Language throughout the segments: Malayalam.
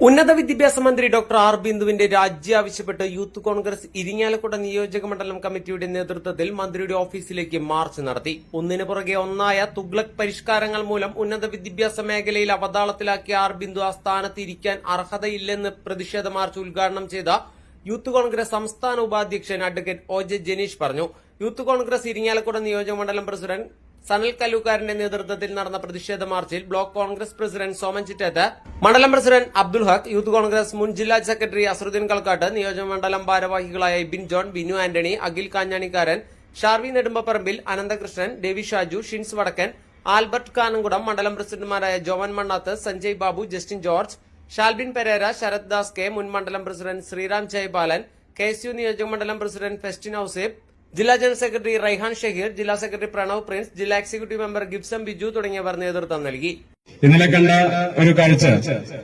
ഉന്നത വിദ്യാഭ്യാസ മന്ത്രി ഡോക്ടർ ആർ ബിന്ദുവിന്റെ രാജി ആവശ്യപ്പെട്ട് യൂത്ത് കോൺഗ്രസ് ഇരിങ്ങാലക്കുട നിയോജക മണ്ഡലം കമ്മിറ്റിയുടെ നേതൃത്വത്തിൽ മന്ത്രിയുടെ ഓഫീസിലേക്ക് മാർച്ച് നടത്തി. ഒന്നിനു പുറകെ ഒന്നായ തുഗ്ലക് പരിഷ്കാരങ്ങൾ മൂലം ഉന്നത വിദ്യാഭ്യാസ മേഖലയിൽ അവതാളത്തിലാക്കിയ ആർ ബിന്ദു ആ സ്ഥാനത്ത് ഇരിക്കാൻ അർഹതയില്ലെന്ന് പ്രതിഷേധ മാർച്ച് ഉദ്ഘാടനം ചെയ്ത യൂത്ത് കോൺഗ്രസ് സംസ്ഥാന ഉപാധ്യക്ഷൻ അഡ്വക്കേറ്റ് ഒ ജെ ജനീഷ് പറഞ്ഞു. യൂത്ത് കോൺഗ്രസ് ഇരിങ്ങാലക്കുട നിയോജക മണ്ഡലം പ്രസിഡന്റ് സനൽ കല്ലൂക്കാരന്റെ നേതൃത്വത്തിൽ നടന്ന പ്രതിഷേധ മാർച്ചിൽ ബ്ലോക്ക് കോൺഗ്രസ് പ്രസിഡന്റ് സോമൻ ചിറ്റേത്ത് മണ്ഡലം പ്രസിഡന്റ് അബ്ദുൽ ഹക്ക് യൂത്ത് കോൺഗ്രസ് മുൻ ജില്ലാ സെക്രട്ടറി അസറുദ്ദീൻ കൽക്കാട്ട് നിയോജകമണ്ഡലം ഭാരവാഹികളായ ബിൻ ജോൺ ബിനു ആന്റണി അഖിൽ കാഞ്ഞാണിക്കാരൻ ഷാർവി നെടുമ്പപ്പറമ്പിൽ അനന്തകൃഷ്ണൻ രവി ഷാജു ഷിൻസ് വടക്കൻ ആൽബർട്ട് കാനംകുടം മണ്ഡലം പ്രസിഡന്റുമാരായ Jovan Mannath Sanjay Babu Justin George Shalbin Pereira Sharath Das K മുൻ മണ്ഡലം president Sreeram Jayapalan K S U നിയോജക മണ്ഡലം പ്രസിഡന്റ് ഫെസ്റ്റിൻ ഔസേബ് ജില്ലാ ജനറൽ സെക്രട്ടറി റൈഹാൻ ഷഹീർ ജില്ലാ സെക്രട്ടറി പ്രണവ് പ്രിൻസ് ജില്ലാ എക്സിക്യൂട്ടീവ് മെമ്പർ ഗിബ്സം ബിജു തുടങ്ങിയവർ നേതൃത്വം നൽകി. ഇന്നലെ കണ്ട ഒരു കാഴ്ച.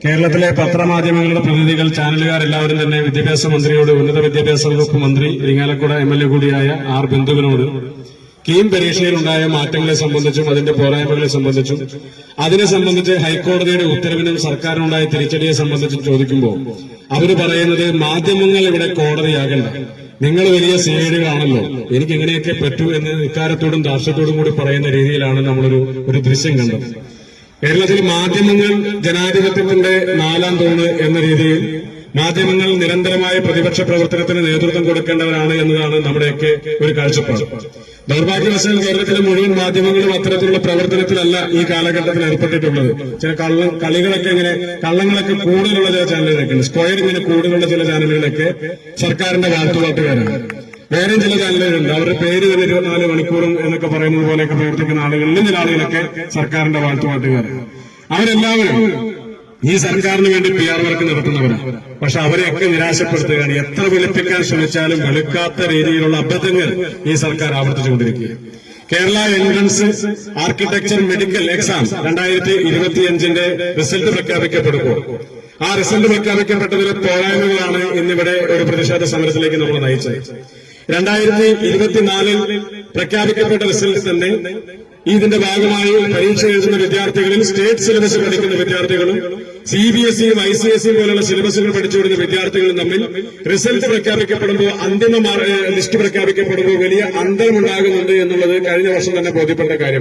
കേരളത്തിലെ പത്രമാധ്യമങ്ങളുടെ പ്രതിനിധികൾ ചാനലുകാർ എല്ലാവരും തന്നെ വിദ്യാഭ്യാസ മന്ത്രിയോട് ഉന്നത വിദ്യാഭ്യാസ വകുപ്പ് മന്ത്രി ഇരിങ്ങാലക്കുട എം എൽ എ കൂടിയായ ആർ ബിന്ദുവിനോട് കീം പരീക്ഷയിലുണ്ടായ മാറ്റങ്ങളെ സംബന്ധിച്ചും അതിന്റെ പോരായ്മകളെ സംബന്ധിച്ചും അതിനെ സംബന്ധിച്ച് ഹൈക്കോടതിയുടെ ഉത്തരവിനും സർക്കാരിനുണ്ടായ തിരിച്ചടിയെ സംബന്ധിച്ചും ചോദിക്കുമ്പോൾ അവർ പറയുന്നത് മാധ്യമങ്ങൾ ഇവിടെ കോടതിയാകണ്ട. നിങ്ങൾ വലിയ സേടുകളാണല്ലോ. എനിക്ക് ഇങ്ങനെയൊക്കെ പറ്റൂ എന്ന് ഇക്കാരത്തോടും ദാർഷ്ട്യത്തോടും കൂടി പറയുന്ന രീതിയിലാണ് നമ്മളൊരു ഒരു ദൃശ്യം കണ്ടത്. കേരളത്തിൽ മാധ്യമങ്ങൾ ജനാധിപത്യത്തിന്റെ നാലാം തൂണ് എന്ന രീതിയിൽ മാധ്യമങ്ങൾ നിരന്തരമായ പ്രതിപക്ഷ പ്രവർത്തനത്തിന് നേതൃത്വം കൊടുക്കേണ്ടവരാണ് എന്നതാണ് നമ്മുടെയൊക്കെ ഒരു കാഴ്ചപ്പാട്. ദൗർഭാഗ്യവശാൽ കേരളത്തിലെ മുഴുവൻ മാധ്യമങ്ങളും അത്തരത്തിലുള്ള പ്രവർത്തനത്തിലല്ല ഈ കാലഘട്ടത്തിൽ ഏർപ്പെട്ടിട്ടുള്ളത്. ചില കള്ള കളികളൊക്കെ ഇങ്ങനെ കള്ളങ്ങളൊക്കെ കൂടുതലുള്ള ചില ചാനലുകളൊക്കെ ഉണ്ട്. സ്ക്വയർ ഇങ്ങനെ കൂടുതലുള്ള ചില ചാനലുകളൊക്കെ സർക്കാരിന്റെ വാഴ്ത്തുപാട്ടുകാരാണ് വേറെയും ചില ചാനലുകളുണ്ട്. അവരുടെ പേര് തന്നെ ഇരുപത്തിനാല് മണിക്കൂറും എന്നൊക്കെ പറയുന്നത് പോലെയൊക്കെ പ്രവർത്തിക്കുന്ന ആളുകളിലും ചില ആളുകളൊക്കെ സർക്കാരിന്റെ വാഴ്ത്തുപാട്ടുകാരാണ് അവരെല്ലാവരും ഈ സർക്കാരിന് വേണ്ടി പി ആർ വർക്ക് നടത്തുന്നവരാണ് പക്ഷെ അവരെയൊക്കെ നിരാശപ്പെടുത്തുകയാണ്. എത്ര വെളുപ്പിക്കാൻ ശ്രമിച്ചാലും വെളുക്കാത്ത രീതിയിലുള്ള അബദ്ധങ്ങൾ ഈ സർക്കാർ ആവർത്തിച്ചുകൊണ്ടിരിക്കുകയാണ്. Kerala entrance architecture medical exam രണ്ടായിരത്തി ഇരുപത്തിയഞ്ചിന്റെ റിസൾട്ട് പ്രഖ്യാപിക്കപ്പെടുമ്പോൾ. ആ റിസൾട്ട് പ്രഖ്യാപിക്കപ്പെട്ടതിലെ പോരായ്മകളാണ് ഇന്നിവിടെ ഒരു പ്രതിഷേധ സമരത്തിലേക്ക് നമ്മൾ നയിച്ചത്. രണ്ടായിരത്തി ഇരുപത്തിനാലിൽ പ്രഖ്യാപിക്കപ്പെട്ട റിസൾട്ട് തന്നെ ഇതിന്റെ ഭാഗമായി പരീക്ഷ എഴുതുന്ന വിദ്യാർത്ഥികളിൽ സ്റ്റേറ്റ് സിലബസ് പഠിക്കുന്ന വിദ്യാർത്ഥികളും സി ബി എസ് ഇയും ഐ സി എസ് ഇ പോലുള്ള സിലബസുകൾ പഠിച്ചു വരുന്ന വിദ്യാർത്ഥികളും തമ്മിൽ റിസൾട്ട് പ്രഖ്യാപിക്കപ്പെടുമ്പോൾ അന്തിമ ലിസ്റ്റ് പ്രഖ്യാപിക്കപ്പെടുമ്പോൾ വലിയ അന്തരമുണ്ടാകുന്നുണ്ട് എന്നുള്ളത് കഴിഞ്ഞ വർഷം തന്നെ ബോധ്യപ്പെട്ട കാര്യം.